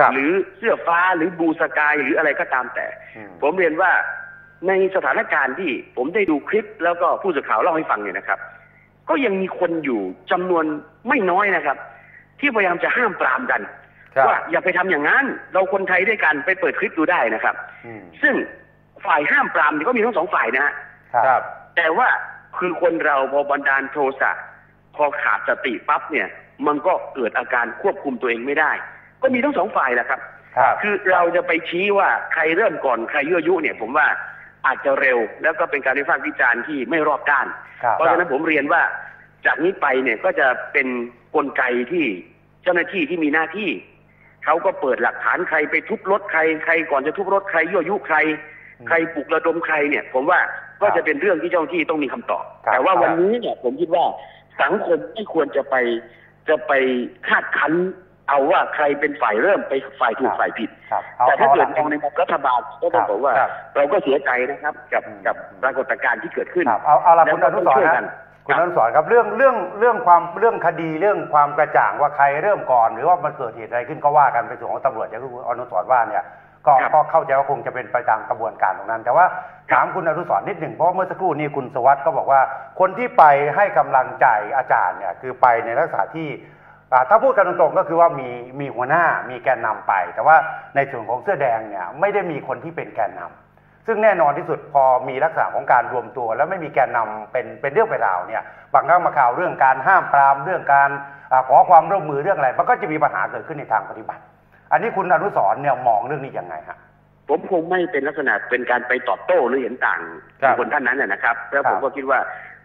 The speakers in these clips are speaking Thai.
ครับหรือเสื้อฟ้าหรือบูสกายหรืออะไรก็ตามแต่อืมผมเรียนว่าในสถานการณ์ที่ผมได้ดูคลิป แล้วก็ผู้สื่อข่าวเล่าให้ฟังเนี่ยนะครับ ก็ยังมีคนอยู่จำนวนไม่น้อยนะครับ ที่พยายามจะห้ามปรามกันครับว่าอย่าไปทำอย่างนั้น เราคนไทยด้วยกันไปเปิดคลิปดูได้นะครับอืมซึ่งฝ่ายห้ามปรามเนี่ยก็มีทั้งสองฝ่ายนะฮะครับแต่ว่าคือคนเราพอบันดาลโทสะพอขาดสติปั๊บเนี่ย มันก็เกิดอาการควบคุมตัวเองไม่ได้ ก็มีทั้งสองฝ่ายแหละครับ ครับ คือเราจะไปชี้ว่าใครเริ่มก่อนใครยั่วยุเนี่ย ผมว่าอาจจะเร็ว แล้วก็เป็นการวิพากษ์วิจารณ์ที่ไม่รอบด้าน ครับเพราะฉะนั้นผมเรียนว่าจากนี้ไปเนี่ยก็จะเป็นกลไกที่เจ้าหน้าที่ที่มีหน้าที่ เขาก็เปิดหลักฐานใครไปทุบรถใครใครก่อนจะทุบรถใครยั่วยุใครอืมใครปลุกระดมใครเนี่ย ผมว่าก็จะเป็นเรื่องที่เจ้าหน้าที่ต้องมีคำตอบ ครับแต่ว่าครับวันนี้เนี่ยผมคิดว่าสังคมไม่ควรจะไปจะไปคาดคั้น เอาว่าใครเป็นฝ่ายเริ่มไปฝ่ายถูกฝ่ายผิดครับเอาแต่ถ้าเอาเกิหดลักมองในมุมรัฐบาลก็ต้องบอกว่าครับเราก็เสียใจนะครับกับอืมกับปรากฏการณ์ที่เกิดขึ้นครับเอาเอาละแล้วคุณก็อนุต้สองรช่วยณ์กันะนคุณคอรับนุสรณ์ครับเรื่องเรื่องเรื่องความเรื่องคดีเรื่องความกระจ่างว่าใครเริ่มก่อน หรือว่ามันเกิดเหตุอะไรขึ้นก็ว่ากันไปส่วนของตำรวจอย่างที่คุณอนุสรณ์ว่าเนี่ยก็ครับก็เข้าใจว่าคงจะเป็นไปตามกระบวนการตรงนั้น แต่ว่าถามคุณอนุสรณ์นิดหนึ่งเพราะว่าเมื่อสักครู่นี้คุณสวัสดิ์ก็บอกว่า คนที่ไปให้กำลังใจอาจารย์เนี่ยคือไปในลักษณะที่อ่า ถ้าพูดกันตรงๆก็คือว่ามีมีหัวหน้ามีแกนนำไป แต่ว่าในส่วนของเสื้อแดงเนี่ยไม่ได้มีคนที่เป็นแกนนำซึ่งแน่นอนที่สุดพอมีลักษณะของการรวมตัว แล้วไม่มีแกนนำเป็นเป็นเรื่องเป็นราวเนี่ยบางครั้งมาข่าวเรื่องการห้ามปรามเรื่องการอาขอความร่วมมือเรื่องอะไรมันก็จะมีปัญหาเกิดขึ้นในทางปฏิบัติ อันนี้คุณอนุสรณ์เนี่ยมองเรื่องนี้ยังไงฮะผมคงไม่เป็นลักษณะเป็นการไปตอบโต้หรือเห็นต่างครับคนท่านนั้นนะนะครับแล้วครับผมก็คิดว่า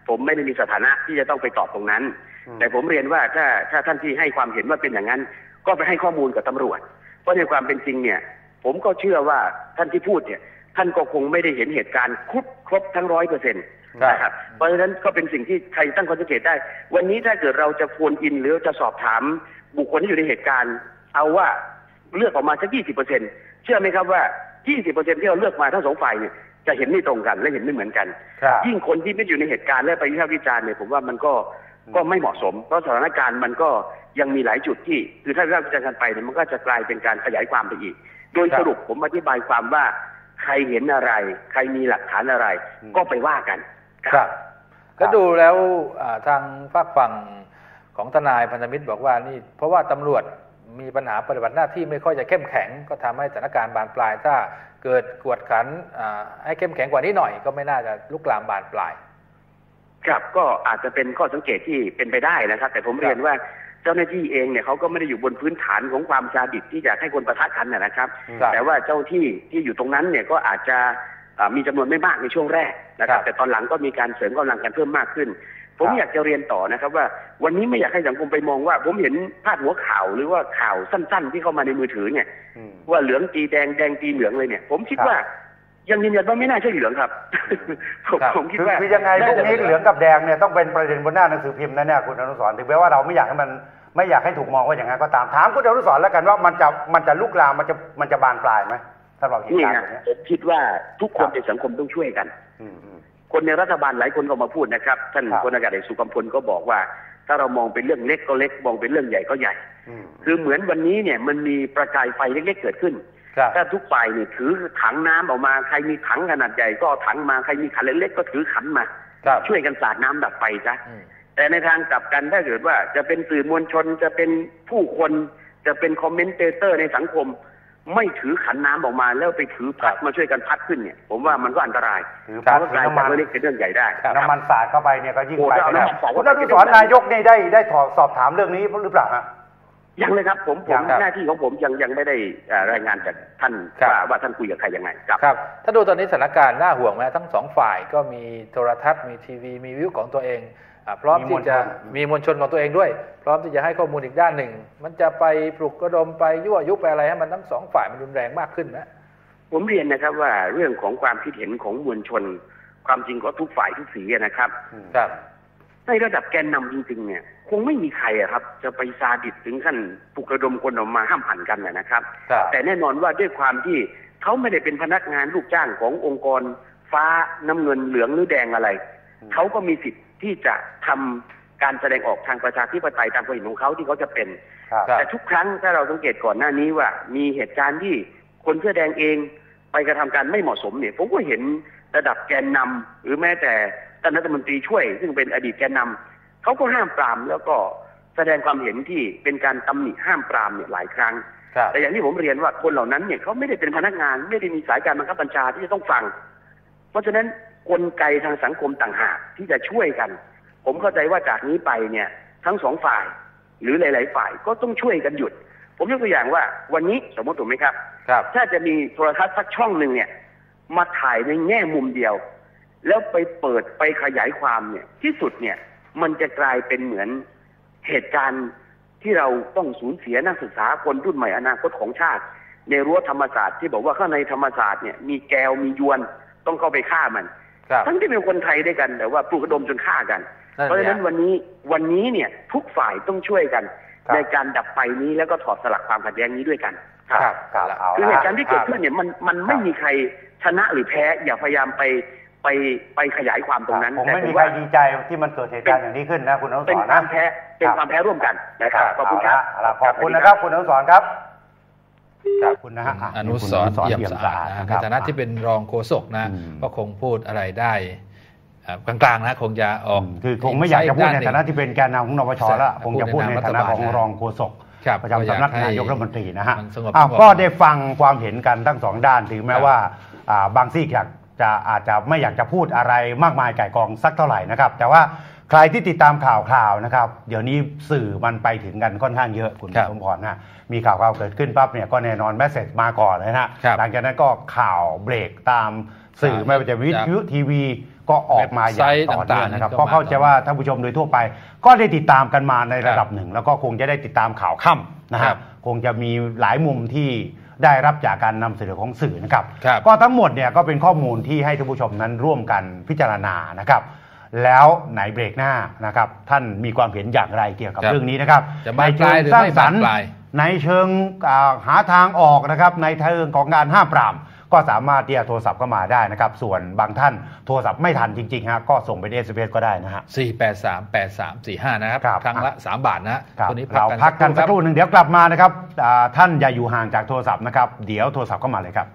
ผมไม่ได้มีสถานะที่จะต้องไปตอบตรงนั้นอืม แต่ผมเรียนว่าถ้าถ้าท่านที่ให้ความเห็นว่าเป็นอย่างนั้น ก็ไปให้ข้อมูลกับตำรวจ เพราะในความเป็นจริงเนี่ย ผมก็เชื่อว่าท่านที่พูดเนี่ย ท่านก็คงไม่ได้เห็นเหตุการณ์ครบครบทั้งร้อยเปอร์เซ็นต์ครับนะครับเพราะฉะนั้นก็เป็นสิ่งที่ใครตั้งข้อสังเกตได้ วันนี้ถ้าเกิดเราจะโฟนอินหรือจะสอบถามบุคคลที่อยู่ในเหตุการณ์ เอาว่าเลือกออกมาสักยี่สิบเปอร์เซ็นเชื่อไหมครับว่ายี่สิบเปอร์เซ็นที่เราเลือกมาทั้งสองฝ่ายเนี่ยจะเห็นไม่ตรงกันและเห็นไม่เหมือนกันครับยิ่งคนที่ไม่อยู่ในเหตุการณ์และไปวิพากษ์วิจารณ์เนี่ยผมว่ามันก็อืม ก็ไม่เหมาะสม เพราะสถานการณ์มันก็ยังมีหลายจุดที่ คือถ้าวิพากษ์วิจารณ์กันไปเนี่ยมันก็จะกลายเป็นการขยายความไปอีก โดยครับสรุปผมอธิบายความว่าใครเห็นอะไร ใครมีหลักฐานอะไรอืมก็ไปว่ากัน ครับก็ดูแล้วอ่าทางฝากฝั่งของทนายพันธมิตรบอกว่านี่เพราะว่าตำรวจมีปัญหาปฏิบัติหน้าที่ไม่ค่อยจะเข้มแข็ง ก็ทำให้สถานการณ์บานปลาย ถ้าเกิดกวดขันอ่าให้เข้มแข็งกว่านี้หน่อย ก็ไม่น่าจะลุกลามบานปลาย ครับก็อาจจะเป็นข้อสังเกตที่เป็นไปได้นะครับ แต่ผมเรียนว่าเจ้าหน้าที่เองเนี่ยเขาก็ไม่ได้อยู่บนพื้นฐานของความซาดิสที่จะให้คนประทะกันนะนะครับครับ แต่ว่าเจ้าที่ที่อยู่ตรงนั้นเนี่ยก็อาจจะอ่ามีจำนวนไม่มากในช่วงแรกนะครัครับบแต่ตอนหลังก็มีการเสริมกำลังกันเพิ่มมากขึ้น ผมครับอยากจะเรียนต่อนะครับ ว่าวันนี้ไม่อยากให้สังคมไปมองว่า ผมเห็นพาดหัวข่าวหรือว่าข่าวสั้น ๆ ที่เข้ามาในมือถือเนี่ยอืมว่าเหลืองตีแดงแดงตีเหลืองเลยเนี่ย ผมคิดครับว่า ยังยืนยันว่าไม่น่าใช่เหลืองครับผมครับผมคิดคือว่าคือยังไงพวกนี้เหลืองกับแดงเนี่ยต้องเป็นประเด็นบนหน้าหนังสือพิมพ์นะเนี่ยคุณอนุสรณ์ถึงแม้ว่าเราไม่อยากให้มันไม่อยากให้ถูกมองว่าอย่างนั้นก็ตามถามคุณอนุสรณ์แล้วกันว่ามันจะมันจะลุกลามมันจะมันจะบานปลายไหมสำหรับเหตุนี่การณ์ฮะแบบเนี้ยผมคิดว่าทุกคนครับในสังคมต้องช่วยกันอืมอืมคนในรัฐบาลหลายคนก็มาพูดนะครับท่านครับพลอากาศเอกสุกัมพลก็บอกว่า ถ้าเรามองเป็นเรื่องเล็กก็เล็ก มองเป็นเรื่องใหญ่ก็ใหญ่อืมคือเหมือนวันนี้เนี่ยมันมีประกายไฟเล็กๆเกิดขึ้นครับ ถ้าทุกฝ่ายเนี่ยถือถังน้ำออกมาใครมีถังขนาดใหญ่ก็เอาถังมาใครมีขันเล็กๆก็ถือขันมาครับช่วยกันสาดน้ำดับไฟซะอืมแต่ในทางกลับกันถ้าเกิดว่าจะเป็นสื่อมวลชนจะเป็นผู้คนจะเป็นคอมเมนเตเตอร์ในสังคม ไม่ถือขันน้ำออกมาแล้วไปถือพัดมาช่วยกันพัดขึ้นเนี่ยผมว่ามันก็อันตรายถือเพพัดราะว่าถืกอลายน้ำมันจากเรื่องเล็กเป็นเรื่องใหญ่ได้ครับน้ำมันสาดเข้าไปเนี่ยก็ยิ่งโอ้ไปถ้าเอานะน้ำมันสาดคุณเข้าอไปนุสรณ์นายกนี่ได้ได้สอบถามเรื่องนี้หรือเปล่าฮะ ยังเลยครับผมผยัมงครับ หน้าที่ของผมยังยังไม่ได้เอ่อรายงานจากท่านครับ ว่าว่าท่านคุยกับใครยังไงครับ ครับ ถ้าดูตอนนี้สถานการณ์น่าห่วงไหมทั้งสองฝ่ายก็มีโทรทัศน์มีทีวีมีวิวของตัวเองอาพร้อมมีมวที่ลชน จะมีมวลชนของตัวเองด้วย พร้อมที่จะให้ข้อมูลอีกด้านหนึ่ง มันจะไปปลุกระดมไปยั่วยุไปอะไรให้มันทั้งสองฝ่ายมันรุนแรงมากขึ้นนะผมเรียนนะครับว่าเรื่องของความคิดเห็นของมวลชน ความจริงก็ทุกฝ่ายทุกสีอะนะครับอืมครับ ในระดับแกนนำจริงๆเนี่ย คงไม่มีใครอะครับ จะไปซาดิสถึงขั้นปลุกระดมคนออกมาห้ามหันกันนะนะครับครับ แต่แน่นอนว่าด้วยความที่เขาไม่ได้เป็นพนักงานลูกจ้างขององค์กร ฟ้าน้ำเงินเหลืองหรือแดงอะไรอืมเขาก็มีสิทธิ์ที่จะทำการแสดงออกทางประชาธิปไตยตามความเห็นของเขาที่เขาจะเป็นครับครับแต่ทุกครั้งถ้าเราสังเกตก่อนหน้านี้ว่า มีเหตุการณ์ที่คนเสื้อแดงเองไปกระทำการไม่เหมาะสมเนี่ยผมก็เห็นระดับแกนนำหรือแม้แต่ท่านรัฐมนตรีช่วย ซึ่งเป็นอดีตแกนนำ เขาก็ห้ามปรามแล้วก็แสดงความเห็นที่เป็นการตำหนิห้ามปรามเนี่ยหลายครั้งครับแต่อย่างที่ผมเรียนว่าคนเหล่านั้นเนี่ยเขาไม่ได้เป็นพนักงาน ไม่ได้มีสายการบังคับบัญชาที่จะต้องฟัง เพราะฉะนั้นกลไกทางสังคมต่างหากที่จะช่วยกัน ผมเข้าใจว่าจากนี้ไปเนี่ยทั้งสองฝ่ายหรือหลาย ๆ ฝ่ายก็ต้องช่วยกันหยุด ผมยกตัวอย่างว่าวันนี้สมมติถูกไหมครับครับ ถ้าจะมีโทรทัศน์สักช่องหนึ่งเนี่ย มาถ่ายในแง่มุมเดียว แล้วไปเปิดไปขยายความเนี่ยที่สุดเนี่ย มันจะกลายเป็นเหมือนเหตุการณ์ที่เราต้องสูญเสียนักศึกษาคนรุ่นใหม่อนาคตของชาติ ในรั้วธรรมศาสตร์ที่บอกว่าข้างในธรรมศาสตร์เนี่ยมีแกวมียวนต้องเข้าไปฆ่ามันครับทั้งที่เป็นคนไทยด้วยกันแต่ว่าปลุกระดมจนฆ่ากันนั่นเพราะฉะนั้นไงวันนี้วันนี้เนี่ยทุกฝ่ายต้องช่วยกันครับในการดับไฟนี้แล้วก็ถอดสลักความขัดแย้งนี้ด้วยกันครับครับเอาคือละเหตุการณ์ที่เกิดขึ้นเนี่ยมันมันไม่ครับมีใครชนะหรือแพ้อย่าพยายามไป ไปไปขยายความตรงนั้นผมแต่ไม่ผมีมใครว่าดีใจที่มันเกิดเหตุการณ์อย่างนี้ขึ้นนะคุณอนุสเป็นรคณ์นะวามแพ้เป็นความแพ้ร่วมกันนะครับขอบคุณครับเอาละขอบคุณนะครับ คุณอนุสรณ์ครับขอบคุณนะฮะะอนุสรณ์คุณเอี่ยมสะอาดนะในฐานะที่เป็นรองโฆษกนะอืมก็คงพูดอะไรได้อ่ากลางๆนะคงจะออกคือคงไม่อยากจะพูดในด้ฐานะที่เป็นแกนนำของนปชแล้วใช่คงจะพูดในฐานะของรองโฆษกครับประจำสำนักนายกรัฐมนตรีนะฮะมันสงบอ้าวสงบก็ได้ฟังความเห็นกันทั้งสองด้านถึงแม้ครับว่าอ่าบางซีกอยาก จะอาจจะไม่อยากจะพูดอะไรมากมายไก่ายกองสักเท่าไหร่นะครับ แต่ว่าใครที่ติดตามข่าวข่าวนะครับ เดี๋ยวนี้สื่อมันไปถึงกันค่อนข้างเยอะคุณครับสมพรนะมีข่าวข่าวเกิดขึ้นปั๊บเนี่ยก็แน่นอนแมสเซจมาก่อนเลยนะฮะครับหลังจากนั้นก็ข่าวเบรกตามสื่อครับไม่ว่าจะวิทยุทีวีก็ออกมาอย่างต่อเนื่องนะครับเว็บไซต์ต่างๆเพราะเข้าใจว่าท่านผู้ชมโดยทั่วไป ก็ได้ติดตามกันมาในระดับหนึ่ง แล้วก็คงจะได้ติดตามข่าวค่ำนะครัฮะบคงจะมีหลายมุมที่ ได้รับจากการนำเสนอของสื่อนะครับครับก็ทั้งหมดเนี่ยก็เป็นข้อมูลที่ให้ท่านผู้ชมนั้นร่วมกันพิจารณานะครับ แล้วไหนเบรกหน้านะครับท่านมีความเห็นอย่างไรเกี่ยวกับครับเรื่องนี้นะครับจะบานปลายหรือในเชิงสร้างไม่สรบารนค์ปลายในเชิงอ่าหาทางออกนะครับในเชิงของการห้ามปราม ก็สามารถที่จะโทรศัพท์เข้ามาได้นะครับ ส่วนบางท่านโทรศัพท์ไม่ทันจริงๆฮะก็ส่งเป็นเอสเก็ได้นะฮะ4 8 3 8 3 4 5นะครับครับครั้งละ3บาทนะครับตัวนี้เราพักกันสักครู่บหนึ่งเดี๋ยวกลับมานะครับอ่าท่านอย่าอยู่ห่างจากโทรศัพท์นะครับเดี๋ยวโทรศัพท์เข้ามาเลยครับ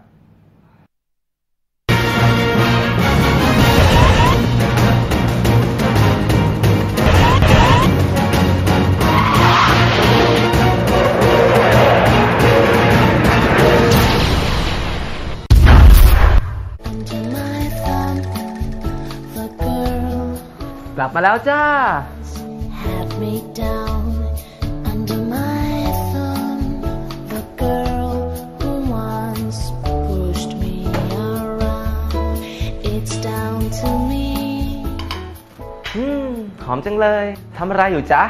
บมาแล้วจ้า had me down. Under my thumb, the girl who once pushed me around. It's down to me. อืมหอมจังเลยทำอะไรอยู่จ๊ะ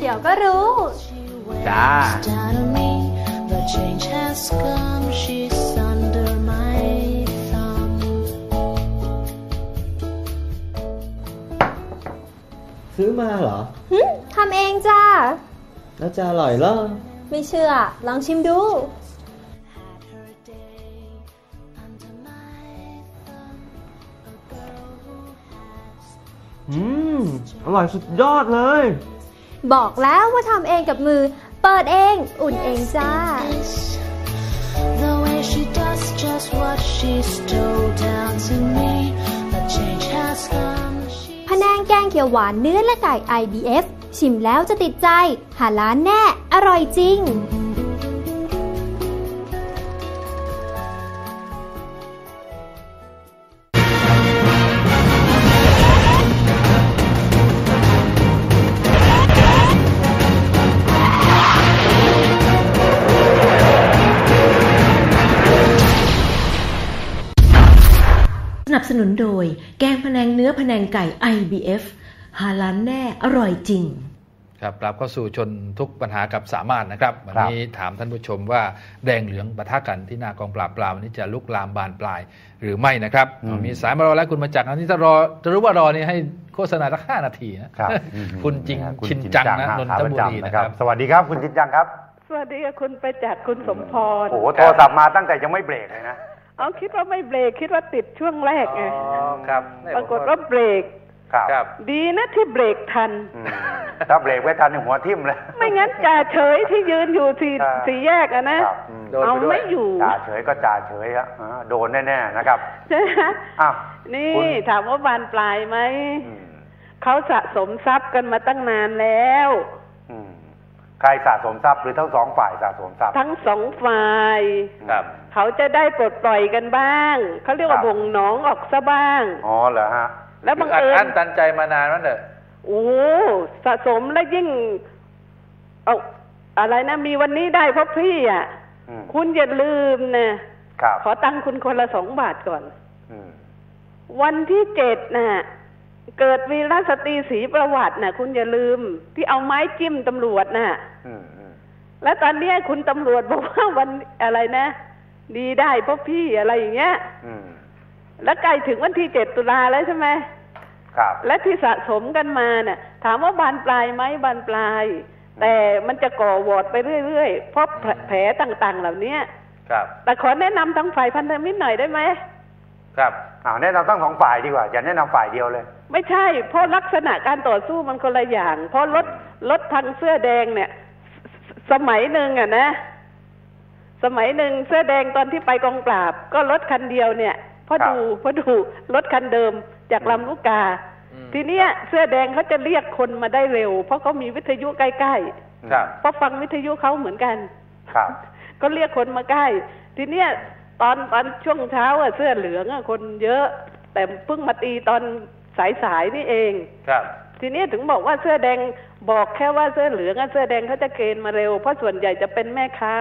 เดี๋ยวก็รู้ จ้า Down on me, the change has come. She's under ซื้อมาเหรอหึทำเองจ้า แล้วจะอร่อยเหรอ ไม่เชื่อ ลองชิมดู Had her day under my thumb. A girl who has อืม อร่อยสุดยอดเลย บอกแล้วว่าทำเองกับมือ เปิดเอง อุ่นเองจ้า this. The way she does just what she stole down to me. The change has come. เขียวหวานเนื้อและไก่ IBF ชิมแล้วจะติดใจ หาร้านแน่ อร่อยจริงสนับสนุนโดยแกงพะแนงเนื้อพะแนงไก่ IBF หาล้านแน่อร่อยจริง ครับกลับเข้าสู่ชนทุกปัญหากับสามารถนะครับ วันนี้ถามท่านผู้ชมว่าแดงเหลืองปะทะกันที่หน้ากองปราบปรามวันนี้จะลุกลามบานปลายหรือไม่นะครับอืมมีสายมารอแล้วคุณมาจากอันนี้จะรอจะรู้ว่ารอนี่ให้โฆษณาสักห้านาทีนะครับอืมคุณจริงนะคุณชินจังนะฮนนขาทปบุระรีจำนะครับ สวัสดีครับคุณจินจังครับ สวัสดีค่ะคุณไปจากคุณสมพรโอ้โหโทรศัพท์มาตั้งแต่ยังไม่เบรกเลยนะเอาคิดว่าไม่เบรกคิดว่าติดช่วงแรกไงครับ ปรากฏว่าเบรก ครับครับ ดีนะที่เบรกทัน อืมถ้าเบรกไว้ทันนี่หัวทิ่มเลย ไม่งั้นจ่าเฉยที่ยืนอยู่สี่อ่าสี่แยกอะนะ ครับอืมโดนไปเอาด้วย ไม่อยู่จ่าเฉยก็จ่าเฉยอะอ่าโดนแน่ๆนะครับใช่ไหมอ้าว นี่คุณ ถามว่าบานปลายไหม อืมเขาสะสมทรัพย์กันมาตั้งนานแล้ว อืมใครสะสมทรัพย์หรือทั้งสองฝ่ายสะสมทรัพย์ทั้งสองฝ่าย ครับ เขาจะได้ปลดปล่อยกันบ้าง เขาเรียกว่าครับบ่งหนองออกซะบ้าง อ๋อเหรอฮะ แล้วบังอัดเอิอั้ญนตันใจมานานนั่นเถอะโอ้สะสมแล้วยิ่ง เอาอะไรนะ มีวันนี้ได้เพราะพี่อะอืมคุณอย่าลืมนะครับขอตังค์คุณคนละสองบาทก่อนอืมวันที่เจ็ดน่ะ เกิดวีรสตรีศรีประวัติน่ะ คุณอย่าลืม ที่เอาไม้จิ้มตำรวจน่ะอืมอืมแล้วตอนเนี้ยคุณตำรวจบอกว่าวันอะไรนะ ดีได้เพราะพี่อะไรอย่างเงี้ยอืม แล้วใกล้ถึงวันที่เจ็ดตุลาแล้วใช่ไหมครับ และที่สะสมกันมาเนี่ยถามว่าบานปลายไหมบานปลาย แต่มันจะก่อวอร์ดไปเรื่อยๆเพราะแผลแผลต่างๆเหล่านี้ครับ แต่ขอแนะนำทางฝ่ายพันธมิตรหน่อยได้ไหมครับอ่าแนะนำทั้งสองฝ่ายดีกว่า อย่าแนะนำฝ่ายเดียวเลย ไม่ใช่ เพราะลักษณะการต่อสู้มันคนละอย่าง เพราะรถรถทางเสื้อแดงเนี่ยสสมัยหนึ่งอะนะ สมัยหนึ่งเสื้อแดงตอนที่ไปกองปราบ ก็รถคันเดียวเนี่ยเพราะครับดูเพราะดูรถคันเดิมจากลำลูกกาอืมทีเนี้ยเสื้อแดงเขาจะเรียกคนมาได้เร็ว เพราะเขามีวิทยุใกล้ครับๆเพราะฟังวิทยุเขาเหมือนกันครับ ก็เรียกคนมาใกล้ ทีเนี้ยตอนตอนช่วงเช้าอะเสื้อเหลืองอะคนเยอะ แต่เพิ่งมาตีตอนสายๆนี่เองครับ ทีนี้ถึงบอกว่าเสื้อแดงบอกแค่ว่าเสื้อเหลืองกับเสื้อแดงเขาจะเกณฑ์มาเร็ว เพราะส่วนใหญ่จะเป็นแม่ค้า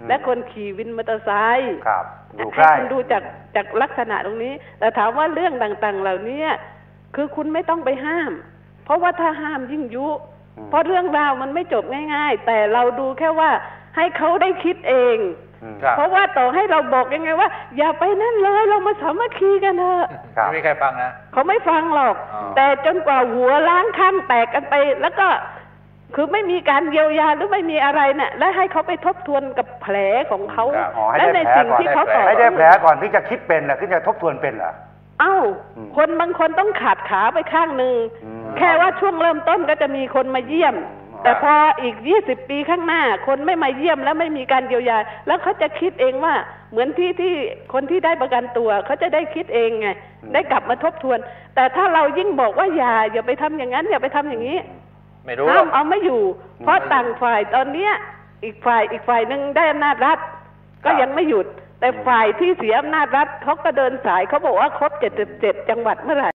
อืมและคนขี่วินมอเตอร์ไซค์ครับอยู่ใกให้ล้คุณดูจากจากลักษณะตรงนี้ แต่ถามว่าเรื่องต่างๆ เหล่านี้คือคุณไม่ต้องไปห้าม เพราะว่าถ้าห้ามยิ่งยุอืมเพราะเรื่องราวมันไม่จบง่าย ๆ แต่เราดูแค่ว่าให้เขาได้คิดเองอืมครับ เพราะว่าต่อให้เราบอกยังไงว่า อย่าไปนั่นเลยเรามาสามัคคีกันเถอะครับไม่มีใครฟังนะเขาไม่ฟังหรอกอ๋อแต่จนกว่าหัวล้างข้างแตกกันไป แล้วก็คือไม่มีการเยียวยาหรือไม่มีอะไรเนี่ยและให้เขาไปทบทวนกับแผลของเขาครับอ๋อให้และได้ในแผลสิ่งก่อนที่เขาต่อให้ได้แผลก่อนที่จะคิดเป็นนะที่จะทบทวนเป็นเหรอเอ้าอืมคนบางคนต้องขาดขาไปข้างหนึ่งอืมแค่ว่าช่วงเริ่มต้นก็จะมีคนมาเยี่ยมอืม แต่พออีกยี่สิบปีข้างหน้า คนไม่มาเยี่ยมแล้วไม่มีการเยียวยา แล้วเขาจะคิดเองว่าเหมือนที่ที่คนที่ได้ประกันตัวเขาจะได้คิดเองไงได้กลับมาทบทวน แต่ถ้าเรายิ่งบอกว่าอย่าอย่าไปทำอย่างนั้น อย่าไปทำอย่างนี้ไม่รู้หรห้าอมกเอาไม่อยู่ เพราะต่างฝ่ายตอนเนี้ย อีกฝ่ายอีกฝ่ายหนึ่งได้อำนาจรัฐ ก็ยังไม่หยุด แต่ฝ่ายที่เสียอำนาจรัฐเขาก็เดินสายเขาบอกว่าครบเจ็ดเจ็ดจังหวัดเมื่อไหร่